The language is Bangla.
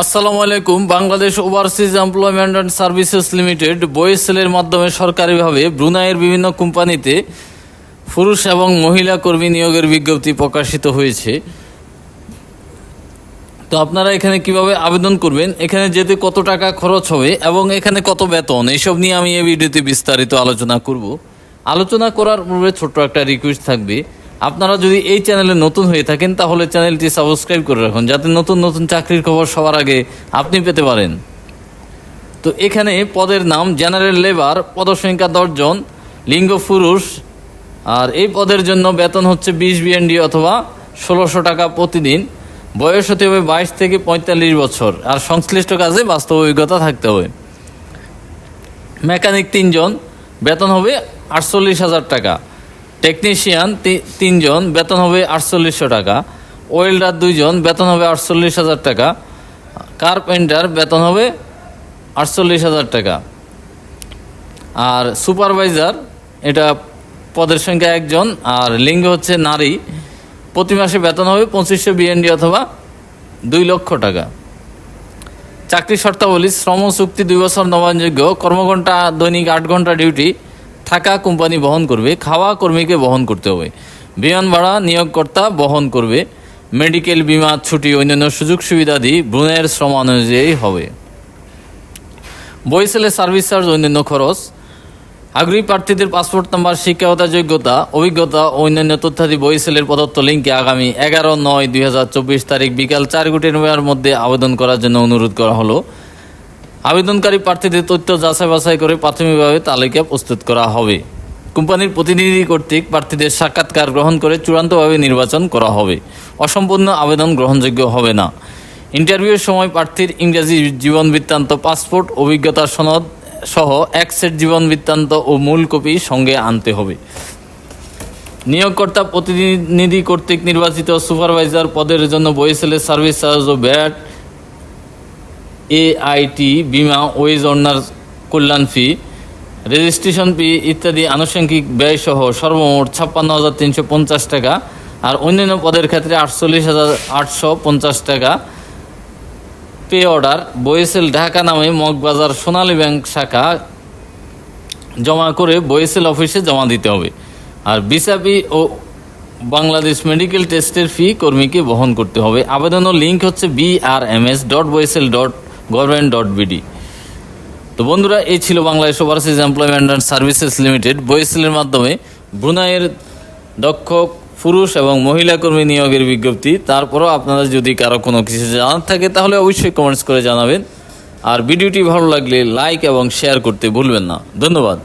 আসসালামু আলাইকুম। Bangladesh overseas employment and services limited বয়েসেলের মাধ্যমে সরকারিভাবে ব্রুনাইয়ের বিভিন্ন কোম্পানিতে পুরুষ এবং মহিলা কর্মী নিয়োগের বিজ্ঞপ্তি প্রকাশিত হয়েছে। তো আপনারা এখানে কীভাবে আবেদন করবেন, এখানে যেতে কত টাকা খরচ হবে এবং এখানে কত বেতন এইসব নিয়ে আমি এই ভিডিওতে বিস্তারিত আলোচনা করব। আলোচনা করার পূর্বে ছোট্ট একটা রিকোয়েস্ট থাকবে। আপনারা যদি এই চ্যানেলে নতুন হয়ে থাকেন, তাহলে চ্যানেলটি সাবস্ক্রাইব করে রাখুন, যাতে নতুন নতুন চাকরির খবর সবার আগে আপনি পেতে পারেন। তো এখানে পদের নাম জেনারেল লেবার, পদসংখ্যা দশজন, লিঙ্গ পুরুষ, আর এই পদের জন্য বেতন হচ্ছে বিশ বিএনডি অথবা ষোলোশো টাকা প্রতিদিন। বয়স হতে হবে বাইশ থেকে পঁয়তাল্লিশ বছর, আর সংশ্লিষ্ট কাজে বাস্তব অভিজ্ঞতা থাকতে হবে। মেকানিক তিনজন, বেতন হবে আটচল্লিশ হাজার টাকা। টেকনিশিয়ান তিনজন, বেতন হবে আটচল্লিশশো টাকা। ওয়েল্ডার দুইজন, বেতন হবে আটচল্লিশ হাজার টাকা। কার্পেন্টার, বেতন হবে আটচল্লিশ হাজার টাকা। আর সুপারভাইজার, এটা পদের সংখ্যা একজন, আর লিঙ্গ হচ্ছে নারী। প্রতি মাসে বেতন হবে পঁচিশশো বিএনডি অথবা দুই লক্ষ টাকা। চাকরি শর্তাবলী, শ্রম চুক্তি, দুই বছর নবায়নযোগ্য, কর্মঘণ্টা, দৈনিক আট ঘণ্টা ডিউটি থাকা কোম্পানি বহন করবে, খাওয়া কর্মীকে বহন করতে হবে। বিমান ভাড়া নিয়োগকর্তা বহন করবে। মেডিকেল বিমা, ছুটি, অন্যান্য সুযোগ সুবিধা সুবিধাদি ব্রুনের শ্রম অনুযায়ী হবে। বইসেলে সার্ভিস চার্জ, অন্যান্য খরচ। আগ্রহী প্রার্থীদের পাসপোর্ট নাম্বার, শিক্ষাগত যোগ্যতা, অভিজ্ঞতা ও অন্যান্য তথ্যাদি বইসেলের প্রদত্ত লিঙ্কে আগামী এগারো নয় দুই তারিখ বিকাল চার কোটি টাকার মধ্যে আবেদন করার জন্য অনুরোধ করা হলো। আবেদনকারী প্রার্থীদের তথ্য যাচাই বাছাই করে প্রাথমিকভাবে তালিকা প্রস্তুত করা হবে। কোম্পানির প্রতিনিধি কর্তৃক প্রার্থীদের সাক্ষাৎকার গ্রহণ করে চূড়ান্তভাবে নির্বাচন করা হবে। অসম্পূর্ণ আবেদন গ্রহণযোগ্য হবে না। ইন্টারভিউয়ের সময় প্রার্থীর ইংরেজি জীবন বৃত্তান্ত, পাসপোর্ট, অভিজ্ঞতা সনদ সহ এক সেট জীবন বৃত্তান্ত ও মূল কপি সঙ্গে আনতে হবে। নিয়োগকর্তা প্রতিনিধি কর্তৃক নির্বাচিত সুপারভাইজার পদের জন্য বইসেলের সার্ভিস চার্জ ও ব্যাট এআইটি বিমা, ওয়েজ অনার কল্যাণ ফি, রেজিস্ট্রেশন ফি ইত্যাদি আনুষঙ্গিক ব্যয় সহ সর্বমোট ছাপ্পান্ন হাজার তিনশো পঞ্চাশ টাকা আর অন্যান্য পদের ক্ষেত্রে আটচল্লিশ হাজার আটশো পঞ্চাশ টাকা। পে অর্ডার, বয়েসেল ঢাকা নামে মগবাজার সোনালী ব্যাংক শাখা জমা করে বয়েসেল অফিসে জমা দিতে হবে। আর বিসাপি ও বাংলাদেশ মেডিকেল টেস্টের ফি কর্মীকে বহন করতে হবে। আবেদনের লিঙ্ক হচ্ছে BRMS dot BOESL dot government dot BD তো বন্ধুরা, এই ছিল Bangladesh overseas employment and services limited বয়েসেলের মাধ্যমে ব্রুনাইয়ের দক্ষ পুরুষ এবং মহিলা কর্মী নিয়োগের বিজ্ঞপ্তি। তারপরও আপনারা যদি কারও কোনো কিছু জানার থাকে, তাহলে অবশ্যই কমেন্টস করে জানাবেন। আর ভিডিওটি ভালো লাগলে লাইক এবং শেয়ার করতে ভুলবেন না। ধন্যবাদ।